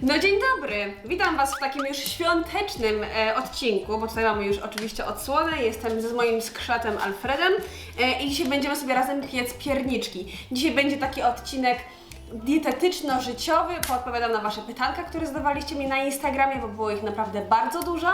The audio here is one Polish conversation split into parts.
No dzień dobry, witam Was w takim już świątecznym e, odcinku, bo tutaj mamy już oczywiście odsłonę, jestem z moim skrzatem Alfredem e, i dzisiaj będziemy sobie razem piec pierniczki. Dzisiaj będzie taki odcinek dietetyczno-życiowy, poodpowiadam na Wasze pytanka, które zadawaliście mi na Instagramie, bo było ich naprawdę bardzo dużo,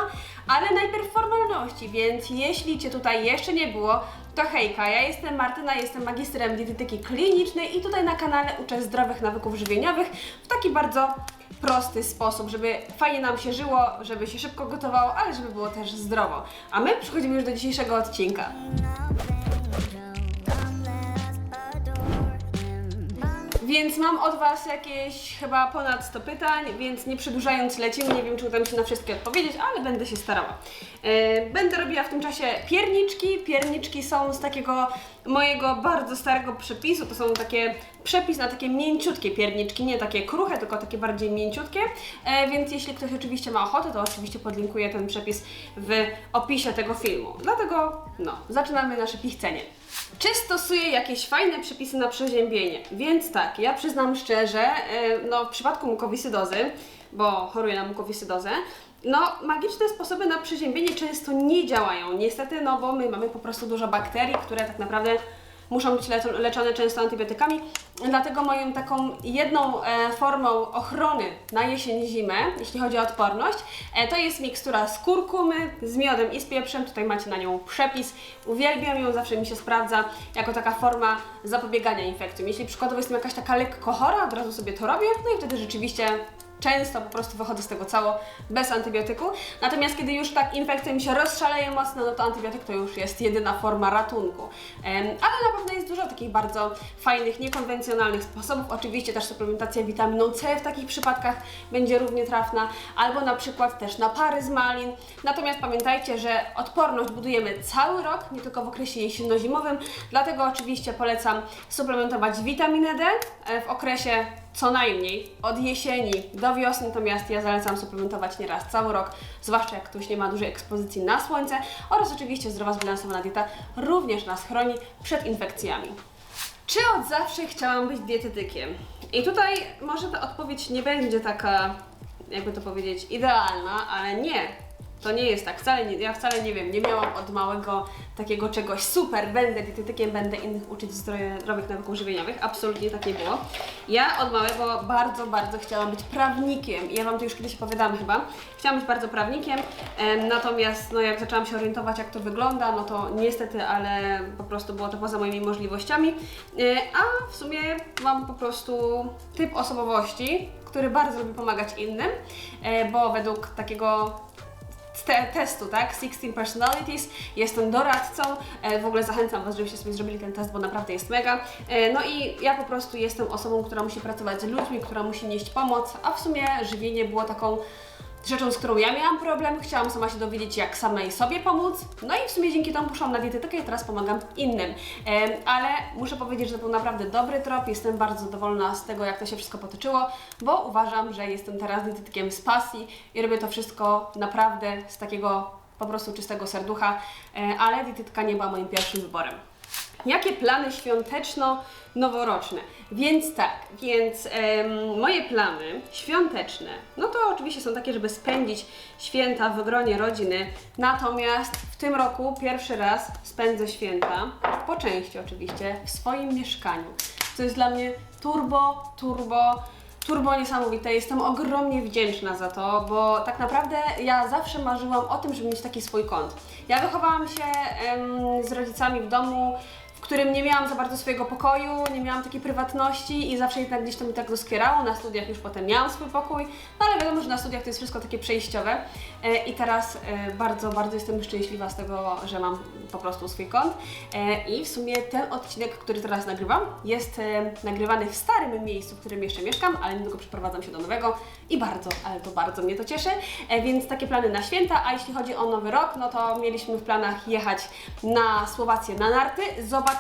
ale najpierw formalności, więc jeśli Cię tutaj jeszcze nie było, to hejka, ja jestem Martyna, jestem magistrem dietetyki klinicznej i tutaj na kanale uczę zdrowych nawyków żywieniowych w taki bardzo prosty sposób, żeby fajnie nam się żyło, żeby się szybko gotowało, ale żeby było też zdrowo. A my przechodzimy już do dzisiejszego odcinka. Więc mam od Was jakieś chyba ponad 100 pytań, więc nie przedłużając lecimy, nie wiem czy uda mi się na wszystkie odpowiedzieć, ale będę się starała. E, Będę robiła w tym czasie pierniczki. Pierniczki są z takiego mojego bardzo starego przepisu, to są takie przepis na takie mięciutkie pierniczki, nie takie kruche, tylko takie bardziej mięciutkie, e, więc jeśli ktoś oczywiście ma ochotę, to oczywiście podlinkuję ten przepis w opisie tego filmu. Dlatego, no, zaczynamy nasze pichcenie. Czy stosuję jakieś fajne przepisy na przeziębienie? Więc tak, ja przyznam szczerze, e, no w przypadku mukowiscydozy, bo choruję na mukowiscydozę, no magiczne sposoby na przeziębienie często nie działają, niestety, no bo my mamy po prostu dużo bakterii, które tak naprawdę muszą być le- leczone często antybiotykami. Dlatego moją taką jedną e, formą ochrony na jesień, zimę, jeśli chodzi o odporność, e, to jest mikstura z kurkumy, z miodem i z pieprzem. Tutaj macie na nią przepis. Uwielbiam ją, zawsze mi się sprawdza jako taka forma zapobiegania infekcjom. Jeśli przykładowo jestem jakaś taka lekko chora, od razu sobie to robię, no i wtedy rzeczywiście często po prostu wychodzę z tego cało bez antybiotyku. Natomiast kiedy już tak infekcja mi się rozszaleje mocno, no to antybiotyk to już jest jedyna forma ratunku. Ale na pewno jest dużo takich bardzo fajnych, niekonwencjonalnych sposobów. Oczywiście też suplementacja witaminą C w takich przypadkach będzie równie trafna, albo na przykład też napary z malin. Natomiast pamiętajcie, że odporność budujemy cały rok, nie tylko w okresie jesienno-zimowym, dlatego oczywiście polecam suplementować witaminę D e, w okresie co najmniej od jesieni do wiosny, natomiast ja zalecam suplementować nieraz cały rok, zwłaszcza jak ktoś nie ma dużej ekspozycji na słońce oraz oczywiście zdrowa, zbilansowana dieta również nas chroni przed infekcjami. Czy od zawsze chciałam być dietetykiem? I tutaj może ta odpowiedź nie będzie taka, jakby to powiedzieć, idealna, ale nie. To nie jest tak, wcale nie, ja wcale nie wiem, nie miałam od małego takiego czegoś super, będę dietetykiem, będę innych uczyć zdrowych nawyków żywieniowych, absolutnie tak nie było. Ja od małego bardzo, bardzo chciałam być prawnikiem ja Wam to już kiedyś opowiadałam chyba. Chciałam być bardzo prawnikiem, em, natomiast no, jak zaczęłam się orientować jak to wygląda, no to niestety, ale po prostu było to poza moimi możliwościami, E, a w sumie mam po prostu typ osobowości, który bardzo lubi pomagać innym, e, bo według takiego te, testu, tak? 16 Personalities. Jestem doradcą. E, w ogóle zachęcam Was, żebyście sobie zrobili ten test, bo naprawdę jest mega. E, no i ja po prostu jestem osobą, która musi pracować z ludźmi, która musi nieść pomoc, a w sumie żywienie było taką rzeczą, z którą ja miałam problem. Chciałam sama się dowiedzieć, jak samej sobie pomóc. No i w sumie dzięki temu poszłam na dietetykę i teraz pomagam innym. Ale muszę powiedzieć, że to był naprawdę dobry trop. Jestem bardzo zadowolona z tego, jak to się wszystko potoczyło, bo uważam, że jestem teraz dietetykiem z pasji i robię to wszystko naprawdę z takiego po prostu czystego serducha, e, ale dietetyka nie była moim pierwszym wyborem. Jakie plany świąteczno-noworoczne? Więc tak, więc moje plany świąteczne, no to oczywiście są takie, żeby spędzić święta w gronie rodziny, natomiast w tym roku pierwszy raz spędzę święta, po części oczywiście, w swoim mieszkaniu, co jest dla mnie turbo, turbo turbo niesamowite. Jestem ogromnie wdzięczna za to, bo tak naprawdę ja zawsze marzyłam o tym, żeby mieć taki swój kąt. Ja wychowałam się z rodzicami w domu, którym nie miałam za bardzo swojego pokoju, nie miałam takiej prywatności i zawsze jednak gdzieś to mi tak doskierało. Na studiach już potem miałam swój pokój, no ale wiadomo, że na studiach to jest wszystko takie przejściowe. E, i teraz e, bardzo, bardzo jestem szczęśliwa z tego, że mam po prostu swój kąt. E, i w sumie ten odcinek, który teraz nagrywam, jest nagrywany w starym miejscu, w którym jeszcze mieszkam, ale niedługo przeprowadzam się do nowego i bardzo, ale to bardzo mnie to cieszy, więc takie plany na święta, a jeśli chodzi o nowy rok, no to mieliśmy w planach jechać na Słowację na narty,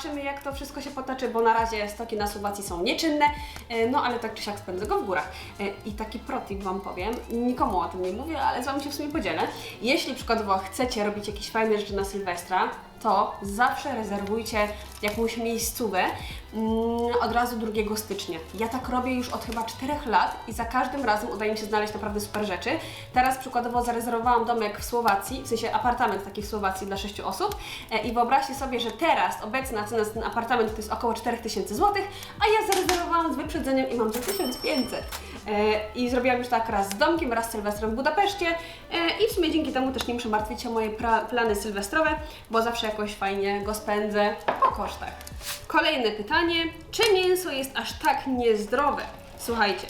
zobaczymy jak to wszystko się potoczy, bo na razie stoki na Słowacji są nieczynne, e, no ale tak czy siak spędzę go w górach. E, I taki protip Wam powiem, nikomu o tym nie mówię, ale z Wami się w sumie podzielę. Jeśli przykładowo chcecie robić jakieś fajne rzeczy na Sylwestra, to zawsze rezerwujcie jakąś miejscówę mm, od razu 2 stycznia. Ja tak robię już od chyba 4 lat i za każdym razem udaje mi się znaleźć naprawdę super rzeczy. Teraz przykładowo zarezerwowałam domek w Słowacji, w sensie apartament taki w Słowacji dla 6 osób e, i wyobraźcie sobie, że teraz obecna cena za ten apartament to jest około 4000 zł, a ja zarezerwowałam z wyprzedzeniem i mam za 1500. E, I zrobiłam już tak raz z domkiem, raz z Sylwestrem w Budapeszcie e, i w sumie dzięki temu też nie muszę martwić się o moje plany sylwestrowe, bo zawsze jakoś fajnie go spędzę po kosztach. Kolejne pytanie. Czy mięso jest aż tak niezdrowe? Słuchajcie,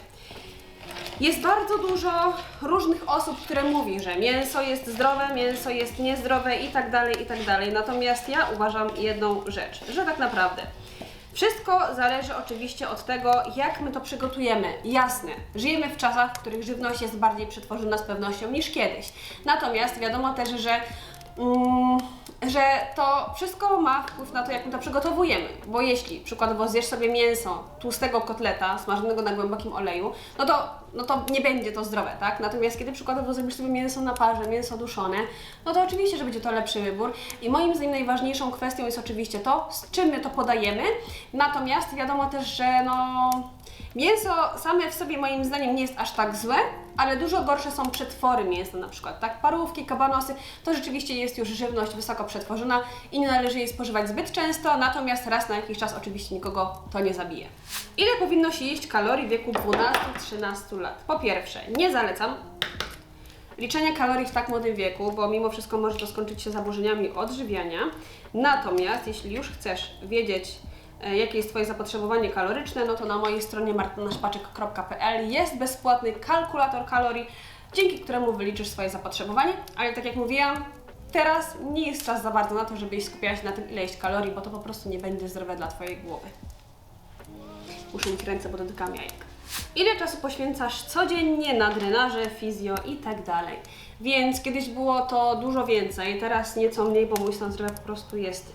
jest bardzo dużo różnych osób, które mówi, że mięso jest zdrowe, mięso jest niezdrowe i tak dalej, i tak dalej. Natomiast ja uważam jedną rzecz, że tak naprawdę wszystko zależy oczywiście od tego, jak my to przygotujemy. Jasne, żyjemy w czasach, w których żywność jest bardziej przetworzona z pewnością niż kiedyś. Natomiast wiadomo też, że mm, że to wszystko ma wpływ na to, jak my to przygotowujemy. Bo jeśli przykładowo zjesz sobie mięso tłustego kotleta smażonego na głębokim oleju, no to, no to nie będzie to zdrowe, tak? Natomiast kiedy przykładowo zrobisz sobie mięso na parze, mięso duszone, no to oczywiście, że będzie to lepszy wybór. I moim zdaniem najważniejszą kwestią jest oczywiście to, z czym my to podajemy. Natomiast wiadomo też, że no... Mięso same w sobie moim zdaniem nie jest aż tak złe, ale dużo gorsze są przetwory mięsa na przykład, tak? Parówki, kabanosy, to rzeczywiście jest już żywność wysoko przetworzona i nie należy jej spożywać zbyt często, natomiast raz na jakiś czas oczywiście nikogo to nie zabije. Ile powinno się jeść kalorii w wieku 12-13 lat? Po pierwsze, nie zalecam liczenia kalorii w tak młodym wieku, bo mimo wszystko może to skończyć się zaburzeniami odżywiania. Natomiast jeśli już chcesz wiedzieć, jakie jest Twoje zapotrzebowanie kaloryczne, no to na mojej stronie martynaszpaczek.pl jest bezpłatny kalkulator kalorii, dzięki któremu wyliczysz swoje zapotrzebowanie. Ale tak jak mówiłam, teraz nie jest czas za bardzo na to, żebyś skupiała się na tym, ile jeść kalorii, bo to po prostu nie będzie zdrowe dla Twojej głowy. Muszę mieć ręce, bo dotykam jajek. Ile czasu poświęcasz codziennie na drenaże, fizjo i tak dalej? Więc kiedyś było to dużo więcej, teraz nieco mniej, bo mój stan zdrowia po prostu jest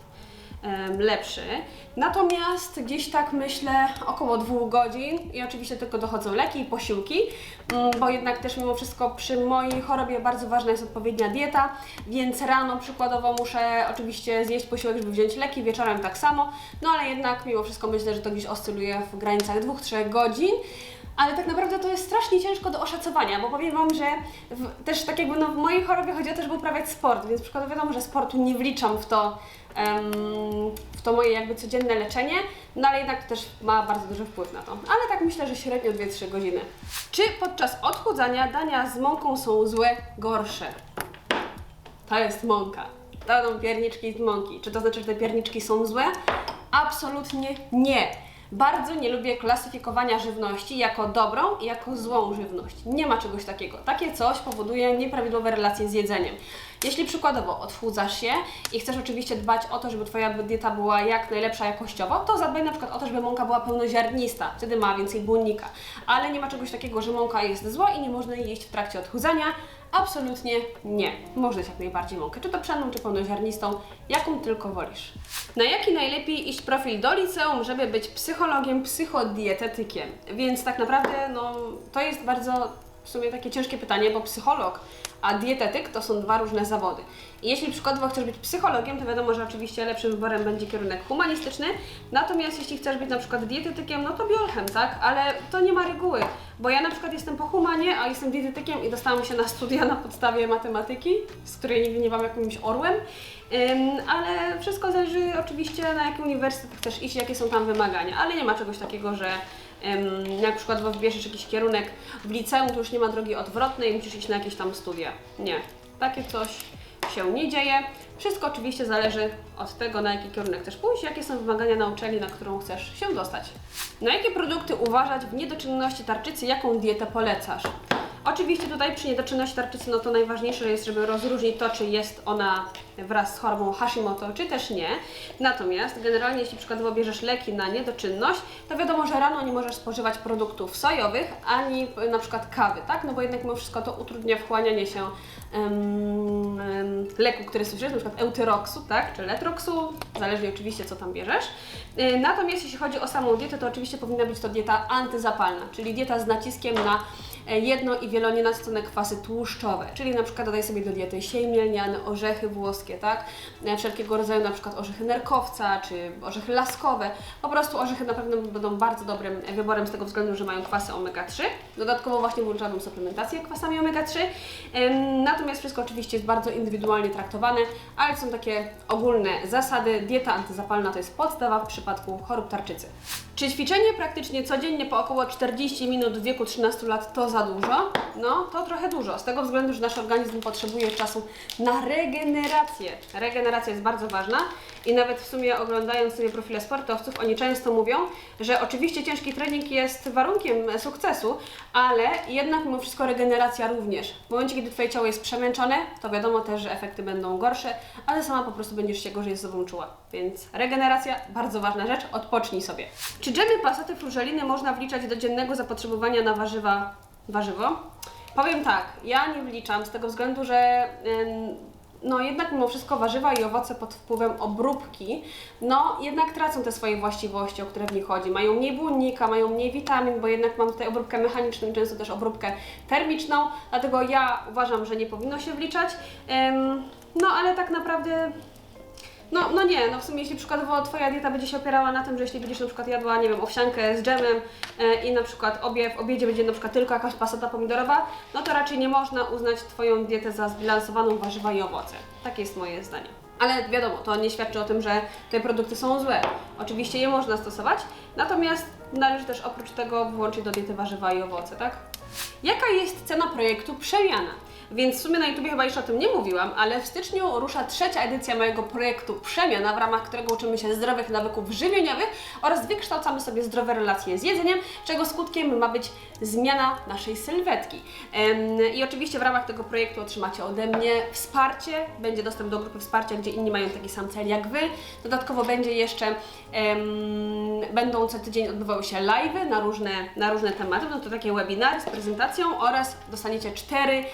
lepszy. Natomiast gdzieś tak myślę około dwóch godzin i oczywiście tylko dochodzą leki i posiłki, mm, bo jednak też mimo wszystko przy mojej chorobie bardzo ważna jest odpowiednia dieta, więc rano przykładowo muszę oczywiście zjeść posiłek, żeby wziąć leki, wieczorem tak samo, no ale jednak mimo wszystko myślę, że to gdzieś oscyluje w granicach 2-3 godzin. Ale tak naprawdę to jest strasznie ciężko do oszacowania, bo powiem Wam, że w, też tak jakby no, w mojej chorobie chodzi o to, żeby uprawiać sport, więc przykładowo wiadomo, że sportu nie wliczam w to, w to moje jakby codzienne leczenie, no ale jednak też ma bardzo duży wpływ na to. Ale tak myślę, że średnio 2-3 godziny. Czy podczas odchudzania dania z mąką są złe, gorsze? To jest mąka. To będą pierniczki z mąki. Czy to znaczy, że te pierniczki są złe? Absolutnie nie. Bardzo nie lubię klasyfikowania żywności jako dobrą i jako złą żywność. Nie ma czegoś takiego. Takie coś powoduje nieprawidłowe relacje z jedzeniem. Jeśli przykładowo odchudzasz się i chcesz oczywiście dbać o to, żeby Twoja dieta była jak najlepsza jakościowo, to zadbaj na przykład o to, żeby mąka była pełnoziarnista, wtedy ma więcej błonnika. Ale nie ma czegoś takiego, że mąka jest zła i nie można jej jeść w trakcie odchudzania. Absolutnie nie. Jeść jak najbardziej mąkę, czy to pszenną, czy pełnoziarnistą, jaką tylko wolisz. Na jaki najlepiej iść profil do liceum, żeby być psychologiem, psychodietetykiem? Więc tak naprawdę no, to jest bardzo w sumie takie ciężkie pytanie, bo psycholog a dietetyk to są dwa różne zawody. I jeśli przykładowo chcesz być psychologiem, to wiadomo, że oczywiście lepszym wyborem będzie kierunek humanistyczny. Natomiast jeśli chcesz być na przykład dietetykiem, no to biolchem, tak? Ale to nie ma reguły, bo ja na przykład jestem po humanie, a jestem dietetykiem i dostałam się na studia na podstawie matematyki, z której nigdy nie byłam jakimś orłem. Ale wszystko zależy oczywiście na jaki uniwersytet chcesz iść, jakie są tam wymagania, ale nie ma czegoś takiego, że Ym, jak przykładowo wybierzesz jakiś kierunek w liceum, to już nie ma drogi odwrotnej, musisz iść na jakieś tam studia. Nie, takie coś się nie dzieje. Wszystko oczywiście zależy od tego, na jaki kierunek chcesz pójść, jakie są wymagania na uczelni, na którą chcesz się dostać. Na jakie produkty uważać w niedoczynności tarczycy, jaką dietę polecasz? Oczywiście tutaj przy niedoczynności tarczycy, no to najważniejsze jest, żeby rozróżnić to, czy jest ona wraz z chorobą Hashimoto, czy też nie. Natomiast generalnie, jeśli przykładowo bierzesz leki na niedoczynność, to wiadomo, że rano nie możesz spożywać produktów sojowych, ani y, na przykład kawy, tak? No bo jednak mimo wszystko to utrudnia wchłanianie się em, em, leku, który stosujesz, na przykład eutyroxu, tak? Czy letroxu, zależnie oczywiście co tam bierzesz. Y, Natomiast jeśli chodzi o samą dietę, to oczywiście powinna być to dieta antyzapalna, czyli dieta z naciskiem na e, jedno i wielonienasycone kwasy tłuszczowe, czyli na przykład dodaj sobie do diety siej mielniane, orzechy włoskie, tak? E, Wszelkiego rodzaju na przykład orzechy nerkowca, czy orzechy laskowe. Po prostu orzechy na pewno będą bardzo dobrym wyborem z tego względu, że mają kwasy omega-3. Dodatkowo właśnie włączałabym suplementację kwasami omega-3. Em, Natomiast wszystko oczywiście jest bardzo indywidualnie traktowane, ale są takie ogólne zasady. Dieta antyzapalna to jest podstawa w przypadku chorób tarczycy. Czy ćwiczenie praktycznie codziennie po około 40 minut w wieku 13 lat to za dużo? No, to trochę dużo. Z tego względu, że nasz organizm potrzebuje czasu na regenerację. Regeneracja jest bardzo ważna i nawet w sumie oglądając sobie profile sportowców, oni często mówią, że oczywiście ciężki trening jest warunkiem sukcesu, ale jednak mimo wszystko regeneracja również. W momencie, kiedy Twoje ciało jest przemęczone, to wiadomo też, że efekty będą gorsze, ale sama po prostu będziesz się gorzej z sobą czuła. Więc regeneracja, bardzo ważna rzecz, odpocznij sobie. Czy dżemy, pasety, frużeliny można wliczać do dziennego zapotrzebowania na warzywa, warzywo? Powiem tak, ja nie wliczam z tego względu, że no jednak mimo wszystko warzywa i owoce pod wpływem obróbki, no jednak tracą te swoje właściwości, o które w nich chodzi. Mają mniej błonnika, mają mniej witamin, bo jednak mam tutaj obróbkę mechaniczną i często też obróbkę termiczną, dlatego ja uważam, że nie powinno się wliczać. No ale tak naprawdę no, no nie, no w sumie jeśli przykładowo Twoja dieta będzie się opierała na tym, że jeśli będziesz na przykład jadła, nie wiem, owsiankę z dżemem e, i na przykład obie, w obiedzie będzie na przykład tylko jakaś pasata pomidorowa, no to raczej nie można uznać Twoją dietę za zbilansowaną warzywa i owoce. Takie jest moje zdanie. Ale wiadomo, to nie świadczy o tym, że te produkty są złe. Oczywiście je można stosować, natomiast należy też oprócz tego włączyć do diety warzywa i owoce, tak? Jaka jest cena projektu Przemiana? Więc w sumie na YouTubie chyba jeszcze o tym nie mówiłam, ale w styczniu rusza trzecia edycja mojego projektu Przemiana, w ramach którego uczymy się zdrowych nawyków żywieniowych oraz wykształcamy sobie zdrowe relacje z jedzeniem, czego skutkiem ma być zmiana naszej sylwetki. I oczywiście w ramach tego projektu otrzymacie ode mnie wsparcie, będzie dostęp do grupy wsparcia, gdzie inni mają taki sam cel jak Wy. Dodatkowo będzie jeszcze, będą co tydzień odbywały się live'y na różne, na różne tematy, no to takie webinary z prezentacją oraz dostaniecie cztery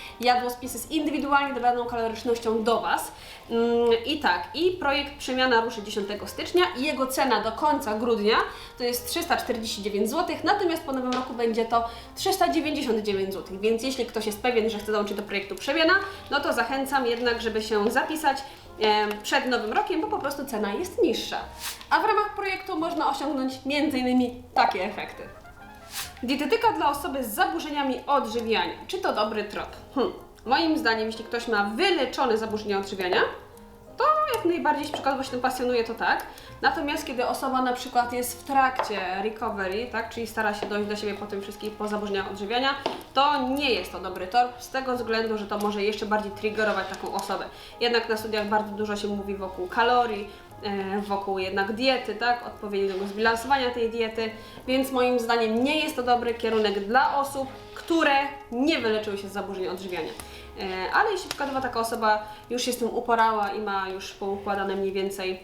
jadłospisy z indywidualnie dobraną kalorycznością do Was. Mm, I tak, i projekt Przemiana ruszy 10 stycznia i jego cena do końca grudnia to jest 349 zł, natomiast po nowym roku będzie to 399 zł, więc jeśli ktoś jest pewien, że chce dołączyć do projektu Przemiana, no to zachęcam jednak, żeby się zapisać przed nowym rokiem, bo po prostu cena jest niższa. A w ramach projektu można osiągnąć m.in. takie efekty. Dietetyka dla osoby z zaburzeniami odżywiania. Czy to dobry trop? Hm. Moim zdaniem, jeśli ktoś ma wyleczone zaburzenia odżywiania, to jak najbardziej, jeśli przykładowo się tym pasjonuje, to tak. Natomiast kiedy osoba na przykład jest w trakcie recovery, tak, czyli stara się dojść do siebie po tym wszystkim, po zaburzeniach odżywiania, to nie jest to dobry tor, z tego względu, że to może jeszcze bardziej triggerować taką osobę. Jednak na studiach bardzo dużo się mówi wokół kalorii, e, wokół jednak diety, tak, odpowiedniego zbilansowania tej diety, więc moim zdaniem nie jest to dobry kierunek dla osób, które nie wyleczyły się z zaburzeń odżywiania. E, Ale jeśli przykładowo taka osoba już się z tym uporała i ma już poukładane mniej więcej,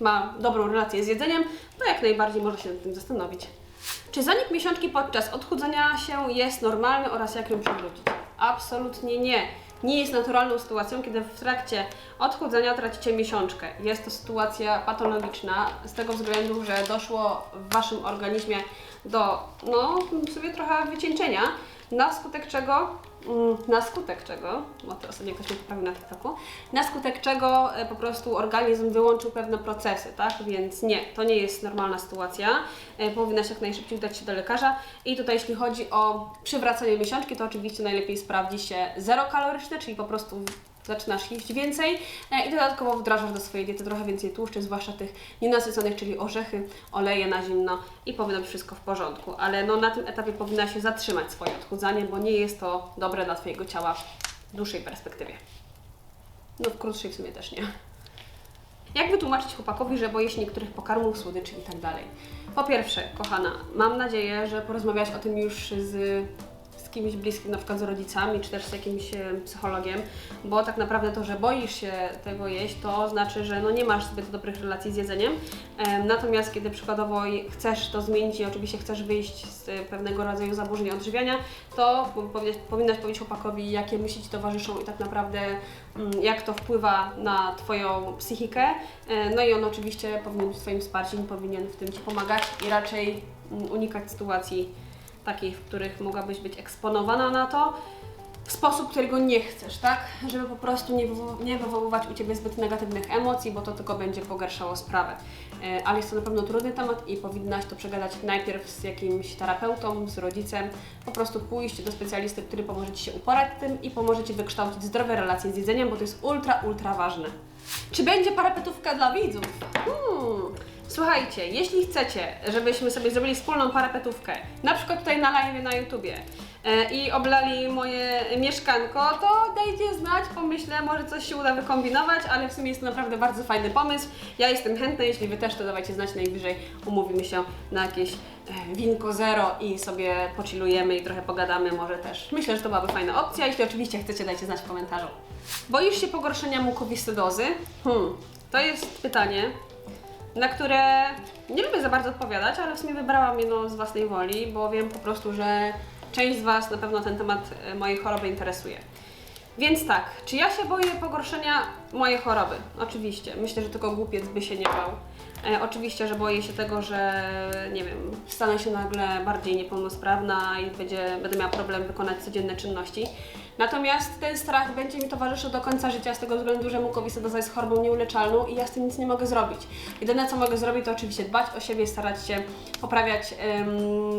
ma dobrą relację z jedzeniem, to jak najbardziej może się nad tym zastanowić. Czy zanik miesiączki podczas odchudzania się jest normalny oraz jak ją przywrócić? Absolutnie nie. Nie jest naturalną sytuacją, kiedy w trakcie odchudzania tracicie miesiączkę. Jest to sytuacja patologiczna z tego względu, że doszło w Waszym organizmie do, no, sobie trochę wycieńczenia, na skutek czego, na skutek czego, bo to ostatnio ktoś mnie poprawił na TikToku, na skutek czego e, po prostu organizm wyłączył pewne procesy, tak? Więc nie, to nie jest normalna sytuacja. E, Powinna się jak najszybciej udać się do lekarza. I tutaj jeśli chodzi o przywracanie miesiączki, to oczywiście najlepiej sprawdzi się zero kaloryczne, czyli po prostu zaczynasz jeść więcej e, i dodatkowo wdrażasz do swojej diety trochę więcej tłuszczy, zwłaszcza tych nienasyconych, czyli orzechy, oleje na zimno i powinno być wszystko w porządku. Ale no, na tym etapie powinna się zatrzymać swoje odchudzanie, bo nie jest to dobre dla Twojego ciała w dłuższej perspektywie. No w krótszej w sumie też nie. Jak wytłumaczyć chłopakowi, że boi się niektórych pokarmów, słodyczy i tak dalej? Po pierwsze, kochana, mam nadzieję, że porozmawiałaś o tym już z kimś bliskim, na przykład z rodzicami, czy też z jakimś e, psychologiem, bo tak naprawdę to, że boisz się tego jeść, to znaczy, że no nie masz zbyt dobrych relacji z jedzeniem. Em, Natomiast kiedy przykładowo chcesz to zmienić i oczywiście chcesz wyjść z e, pewnego rodzaju zaburzeń odżywiania, to powinnaś powiedzieć chłopakowi, jakie myśli Ci towarzyszą i tak naprawdę mm, jak to wpływa na Twoją psychikę. E, No i on oczywiście powinien być Twoim wsparciem, powinien w tym Ci pomagać i raczej mm, unikać sytuacji takich, w których mogłabyś być eksponowana na to w sposób, którego nie chcesz, tak? Żeby po prostu nie, wywo- nie wywoływać u Ciebie zbyt negatywnych emocji, bo to tylko będzie pogarszało sprawę. E, Ale jest to na pewno trudny temat i powinnaś to przegadać najpierw z jakimś terapeutą, z rodzicem, po prostu pójść do specjalisty, który pomoże Ci się uporać z tym i pomoże Ci wykształcić zdrowe relacje z jedzeniem, bo to jest ultra, ultra ważne. Czy będzie parapetówka dla widzów? Hmm. Słuchajcie, jeśli chcecie, żebyśmy sobie zrobili wspólną parapetówkę, na przykład tutaj na live na YouTubie e, i oblali moje mieszkanko, to dajcie znać, pomyślę, może coś się uda wykombinować, ale w sumie jest to naprawdę bardzo fajny pomysł. Ja jestem chętna, jeśli Wy też, to dawajcie znać najwyżej, umówimy się na jakieś e, winko zero i sobie pochillujemy i trochę pogadamy może też. Myślę, że to byłaby fajna opcja, jeśli oczywiście chcecie, dajcie znać w komentarzu. Boisz się pogorszenia mukowiscydozy? Hmm, to jest pytanie, na które nie lubię za bardzo odpowiadać, ale w sumie wybrałam jedno z własnej woli, bo wiem po prostu, że część z Was na pewno ten temat e, mojej choroby interesuje. Więc tak, czy ja się boję pogorszenia mojej choroby? Oczywiście. Myślę, że tylko głupiec by się nie bał. E, oczywiście, że boję się tego, że nie wiem, stanę się nagle bardziej niepełnosprawna i będzie, będę miała problem wykonać codzienne czynności. Natomiast ten strach będzie mi towarzyszył do końca życia z tego względu, że mukowiscydoza jest chorobą nieuleczalną i ja z tym nic nie mogę zrobić. Jedyne co mogę zrobić to oczywiście dbać o siebie, starać się poprawiać em,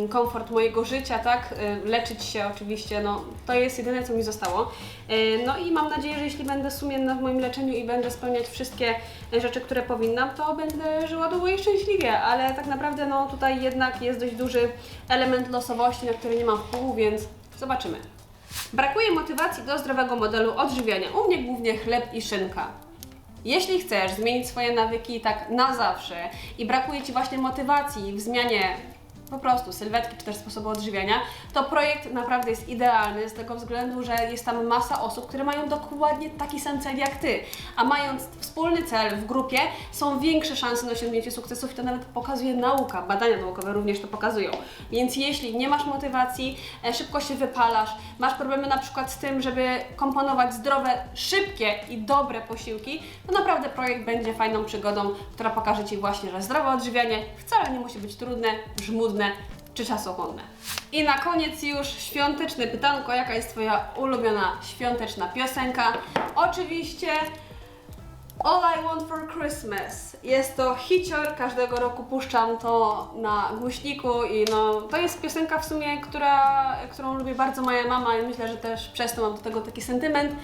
komfort mojego życia, tak? Em, leczyć się oczywiście, no to jest jedyne co mi zostało. E, No i mam nadzieję, że jeśli będę sumienna w moim leczeniu i będę spełniać wszystkie e, rzeczy, które powinnam, to będę żyła długo i szczęśliwie, ale tak naprawdę no tutaj jednak jest dość duży element losowości, na który nie mam wpływu, więc zobaczymy. Brakuje motywacji do zdrowego modelu odżywiania. U mnie głównie chleb i szynka. Jeśli chcesz zmienić swoje nawyki tak na zawsze i brakuje Ci właśnie motywacji w zmianie po prostu sylwetki czy też sposobu odżywiania, to projekt naprawdę jest idealny z tego względu, że jest tam masa osób, które mają dokładnie taki sam cel jak Ty. A mając wspólny cel w grupie, są większe szanse na osiągnięcie sukcesów i to nawet pokazuje nauka. Badania naukowe również to pokazują. Więc jeśli nie masz motywacji, e, szybko się wypalasz, masz problemy na przykład z tym, żeby komponować zdrowe, szybkie i dobre posiłki, to naprawdę projekt będzie fajną przygodą, która pokaże Ci właśnie, że zdrowe odżywianie wcale nie musi być trudne, żmudne czy czasochłonne. I na koniec już świąteczne pytanko, jaka jest Twoja ulubiona świąteczna piosenka? Oczywiście All I Want for Christmas. Jest to hicior, każdego roku puszczam to na głośniku i no, to jest piosenka w sumie, która, którą lubi bardzo moja mama i myślę, że też przez to mam do tego taki sentyment.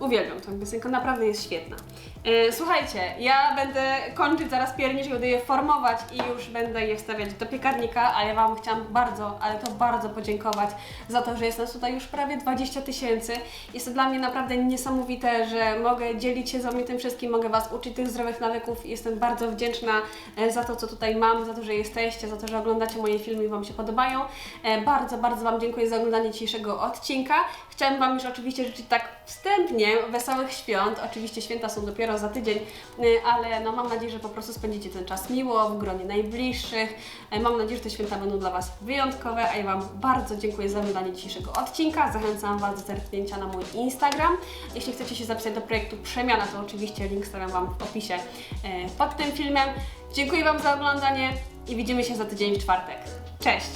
Uwielbiam tę piosenkę, naprawdę jest świetna. E, słuchajcie, ja będę kończyć zaraz pierniczki, będę je formować i już będę je wstawiać do piekarnika, ale ja Wam chciałam bardzo, ale to bardzo podziękować za to, że jest nas tutaj już prawie 20 tysięcy. Jest to dla mnie naprawdę niesamowite, że mogę dzielić się z Wami tym wszystkim, mogę Was uczyć tych zdrowych nawyków jestem bardzo wdzięczna e, za to, co tutaj mam, za to, że jesteście, za to, że oglądacie moje filmy i Wam się podobają. E, Bardzo, bardzo Wam dziękuję za oglądanie dzisiejszego odcinka. Chciałam Wam już oczywiście życzyć tak wstępnie wesołych świąt. Oczywiście święta są dopiero za tydzień, y, ale no mam nadzieję, że po prostu spędzicie ten czas miło, w gronie najbliższych. E, Mam nadzieję, że te święta będą dla Was wyjątkowe, a ja Wam bardzo dziękuję za oglądanie dzisiejszego odcinka. Zachęcam Was do zerknięcia na mój Instagram. Jeśli chcecie się zapisać do projektu Przemiana, to oczywiście link stawiam Wam w opisie e, pod tym filmem. Dziękuję Wam za oglądanie i widzimy się za tydzień w czwartek. Cześć!